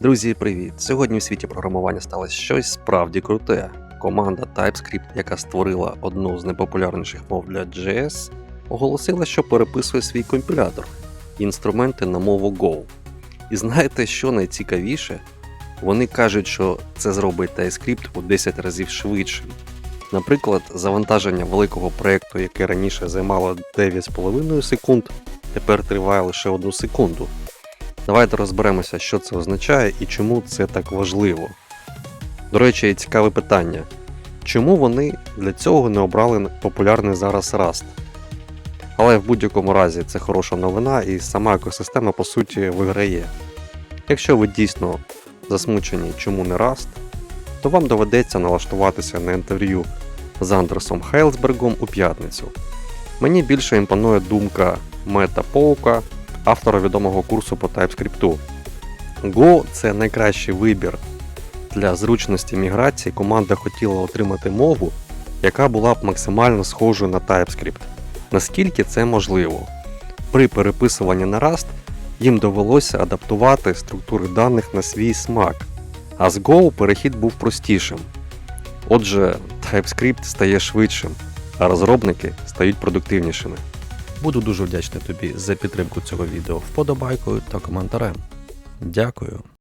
Друзі, привіт! Сьогодні у світі програмування сталося щось справді круте. Команда TypeScript, яка створила одну з найпопулярніших мов для JS, оголосила, що переписує свій компілятор інструменти на мову Go. І знаєте, що найцікавіше? Вони кажуть, що це зробить TypeScript у 10 разів швидшим. Наприклад, завантаження великого проєкту, яке раніше займало 9,5 секунд, тепер триває лише 1 секунду. Давайте розберемося, що це означає і чому це так важливо. До речі, цікаве питання. Чому вони для цього не обрали популярний зараз Rust? Але в будь-якому разі це хороша новина і сама екосистема по суті виграє. Якщо ви дійсно засмучені, чому не Rust, то вам доведеться налаштуватися на інтерв'ю з Андерсом Хейлсбергом у п'ятницю. Мені більше імпонує думка Мета Поука, автора відомого курсу по TypeScript. Go це найкращий вибір. Для зручності міграції команда хотіла отримати мову, яка була б максимально схожою на TypeScript. Наскільки це можливо? При переписуванні на Rust їм довелося адаптувати структури даних на свій смак, а з Go перехід був простішим. Отже, TypeScript стає швидшим, а розробники стають продуктивнішими. Буду дуже вдячний тобі за підтримку цього відео вподобайкою та коментарем. Дякую.